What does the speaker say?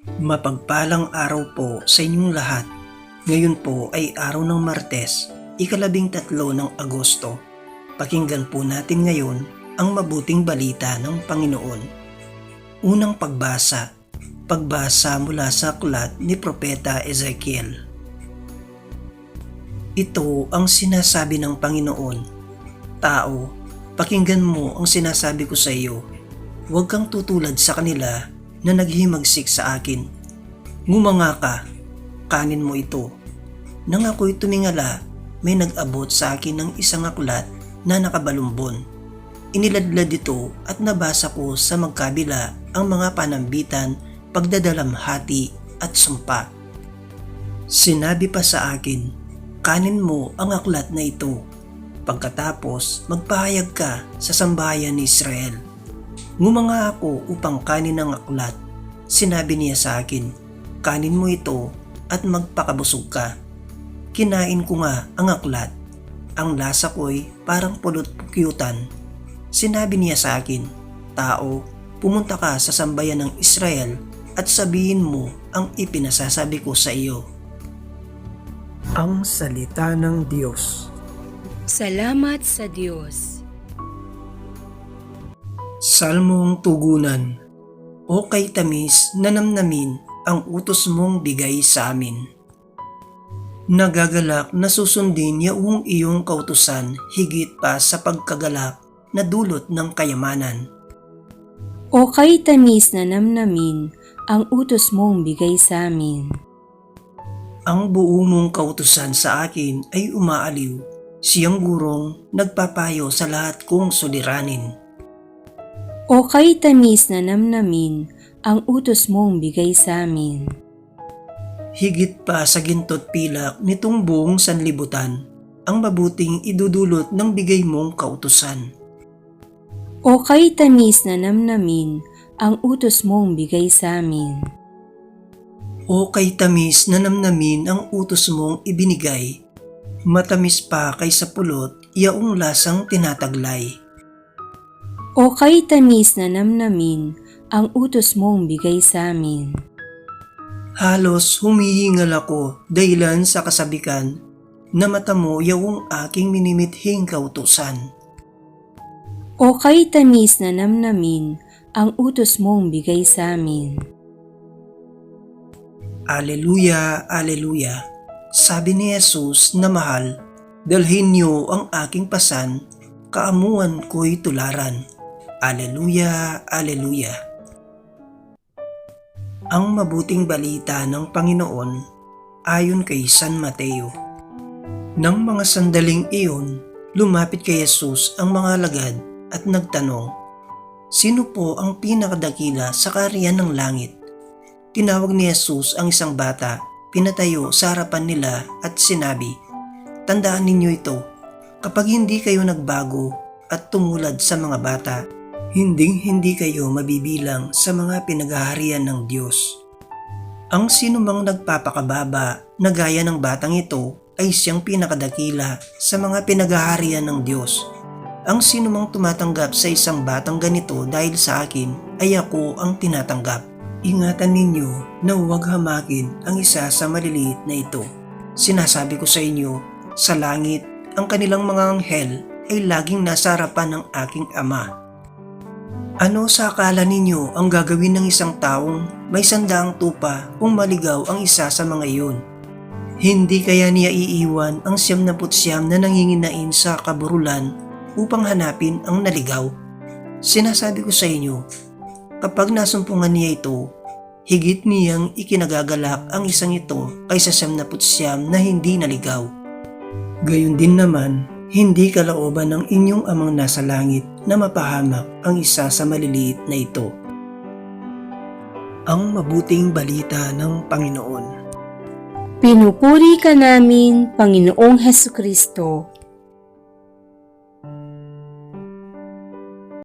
Mapagpalang araw po sa inyong lahat. Ngayon po ay araw ng Martes, ikalabing tatlo ng Agosto. Pakinggan po natin ngayon ang mabuting balita ng Panginoon. Unang pagbasa, pagbasa mula sa aklat ni Propeta Ezekiel. Ito ang sinasabi ng Panginoon. Tao, pakinggan mo ang sinasabi ko sa iyo. Huwag kang tutulad sa kanila na naghimagsik sa akin. Ngumanga ka, kanin mo ito. Nang ako'y tumingala, may nag-abot sa akin ng isang aklat na nakabalumbon. Iniladlad ito at nabasa ko sa magkabila ang mga panambitan, pagdadalamhati at sumpa. Sinabi pa sa akin, kanin mo ang aklat na ito. Pagkatapos, magpahayag ka sa sambahayan ni Israel. Ngumanga ako upang kanin ang aklat. Sinabi niya sa akin, kanin mo ito at magpakabusog ka. Kinain ko nga ang aklat. Ang lasa ko'y parang pulot pukyutan. Sinabi niya sa akin, Tao, pumunta ka sa sambayan ng Israel at sabihin mo ang ipinasasabi ko sa iyo. Ang Salita ng Diyos Salamat sa Diyos. Salmong Tugunan O kay tamis na namnamin ang utos mong bigay sa amin. Nagagalak na susundin yaong iyong kautusan higit pa sa pagkagalak na dulot ng kayamanan. O kay tamis na namnamin ang utos mong bigay sa amin. Ang buo mong kautusan sa akin ay umaaliw. Siyang gurong nagpapayo sa lahat kong suliranin. O kay tamis na namnamin ang utos mong bigay sa amin. Higit pa sa gintot pilak nitong buong sanlibutan, ang mabuting idudulot ng bigay mong kautusan. O kay tamis na namnamin ang utos mong bigay sa amin. O kay tamis na namnamin ang utos mong ibinigay, matamis pa kaysa pulot yaong lasang tinataglay. O kay tamis na namnamin ang utos mong bigay sa amin. Halos humihingal ako dahilan sa kasabikan na mata mo yaong aking minimithing kautusan. O kay tamis na namnamin ang utos mong bigay sa amin. Aleluya, Aleluya. Sabi ni Jesus na mahal, dalhin niyo ang aking pasan, kaamuan ko'y tularan. Aleluya, Aleluya. Ang mabuting balita ng Panginoon ayon kay San Mateo. Nang mga sandaling iyon, lumapit kay Jesus ang mga lagad at nagtanong, Sino po ang pinakadakila sa kariyan ng langit? Tinawag ni Jesus ang isang bata, pinatayo sa harapan nila at sinabi, Tandaan ninyo ito, kapag hindi kayo nagbago at tumulad sa mga bata, hinding hindi kayo mabibilang sa mga pinaghaharian ng Diyos. Ang sinumang nagpapakababa na gaya ng batang ito ay siyang pinakadakila sa mga pinaghaharian ng Diyos. Ang sinumang tumatanggap sa isang batang ganito dahil sa akin ay ako ang tinatanggap. Ingatan ninyo na huwag hamakin ang isa sa maliliit na ito. Sinasabi ko sa inyo, sa langit, ang kanilang mga anghel ay laging nasa harapan ng aking ama. Ano sa akala ninyo ang gagawin ng isang taong may sandaang tupa kung maligaw ang isa sa mga iyon? Hindi kaya niya iiwan ang siyam na putsyam na nanginginain sa kaburulan upang hanapin ang naligaw? Sinasabi ko sa inyo, kapag nasumpungan niya ito, higit niyang ikinagagalak ang isang ito kaysa siyam na putsyam na hindi naligaw. Gayon din naman, hindi kalooban ng inyong amang nasa langit na mapahamak ang isa sa maliliit na ito. Ang mabuting balita ng Panginoon. Pinupuri ka namin, Panginoong Heso Kristo.